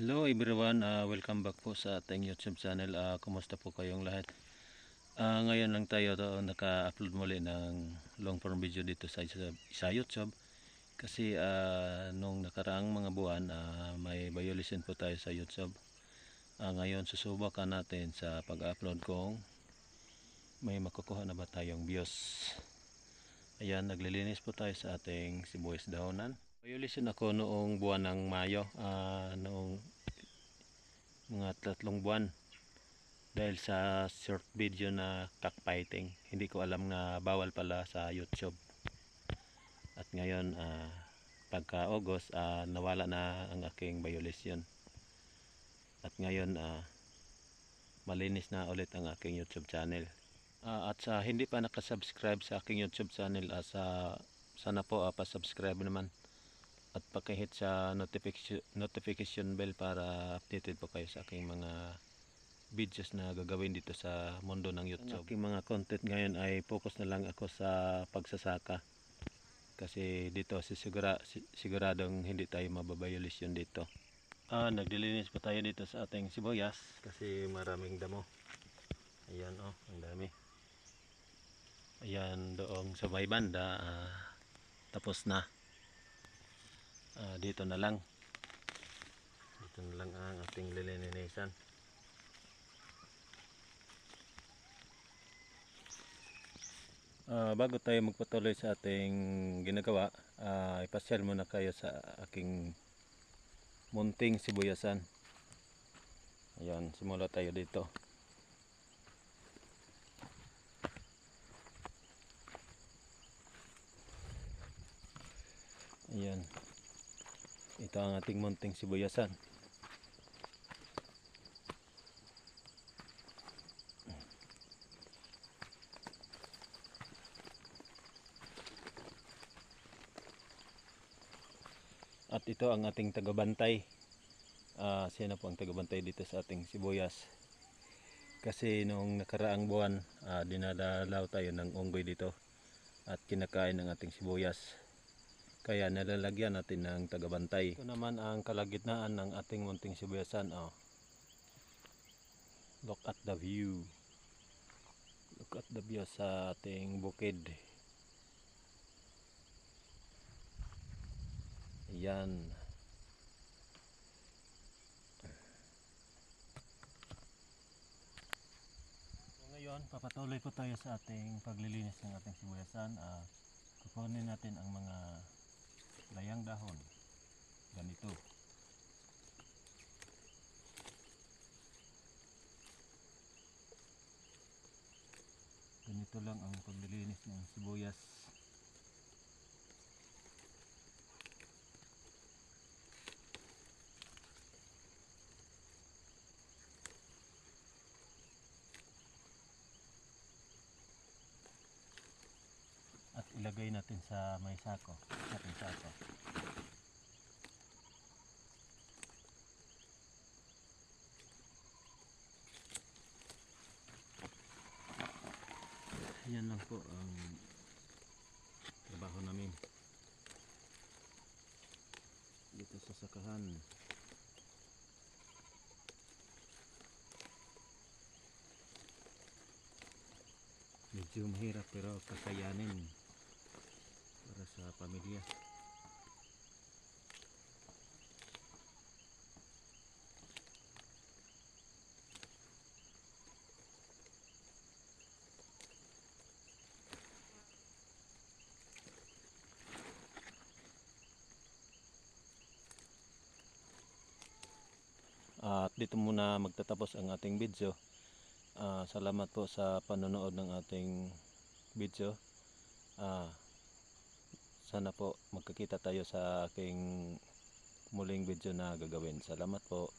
Hello everyone, uh, welcome back po sa ating YouTube channel. Uh, kumusta po kayong lahat? Uh, ngayon lang tayo to, naka-upload muli ng long form video dito sa, sa YouTube. Kasi uh, nung nakaraang mga buwan, uh, may violation po tayo sa YouTube. Uh, ngayon susubukan natin sa pag-upload kung may makukuha na ba tayong views. Ayan, naglilinis po tayo sa ating sibuyas dahonan. Violation ako noong buwan ng Mayo, ah, noong mga tatlong buwan. Dahil sa short video na cockfighting, hindi ko alam na bawal pala sa YouTube. At ngayon, ah, pagka August, ah, nawala na ang aking violation. At ngayon, ah, malinis na ulit ang aking YouTube channel. Ah, at sa hindi pa nakasubscribe sa aking YouTube channel, ah, sa, sana po ah, pa-subscribe naman at pakihit sa notification, notification bell para updated po kayo sa aking mga videos na gagawin dito sa mundo ng YouTube. Ang aking mga content ngayon ay focus na lang ako sa pagsasaka. Kasi dito sisigura, si- siguradong hindi tayo mababayolation dito. Ah, nagdilinis pa tayo dito sa ating sibuyas kasi maraming damo. Ayan oh, ang dami. Ayan doong sa may banda, ah, tapos na. Ah, dito na lang. Dito na lang ang ating lilinisan. Ah, bago tayo magpatuloy sa ating ginagawa ah, ipasyal muna kayo sa aking munting sibuyasan. Ayan simula tayo dito. Ayan ito ang ating munting sibuyasan. At ito ang ating tagabantay. Ah, siya na po ang tagabantay dito sa ating sibuyas. Kasi nung nakaraang buwan, ah, dinadalaw tayo ng unggoy dito at kinakain ng ating sibuyas. Kaya nalalagyan natin ng tagabantay. Ito naman ang kalagitnaan ng ating munting sibuyasan. Oh. Look at the view. Look at the view sa ating bukid. Ayan. So ngayon, papatuloy po tayo sa ating paglilinis ng ating sibuyasan. Ah, kukunin natin ang mga layang dahon. Ganito. Ganito lang ang paglilinis ng sibuyas at ilagay natin sa may sako. Sa ating sako. Yan lang po ang trabaho namin. Dito sa sakahan. Medyo mahirap pero kakayanin sa pamilya At dito muna magtatapos ang ating video. Ah, salamat po sa panonood ng ating video. Ah, sana po magkakita tayo sa aking muling video na gagawin. Salamat po.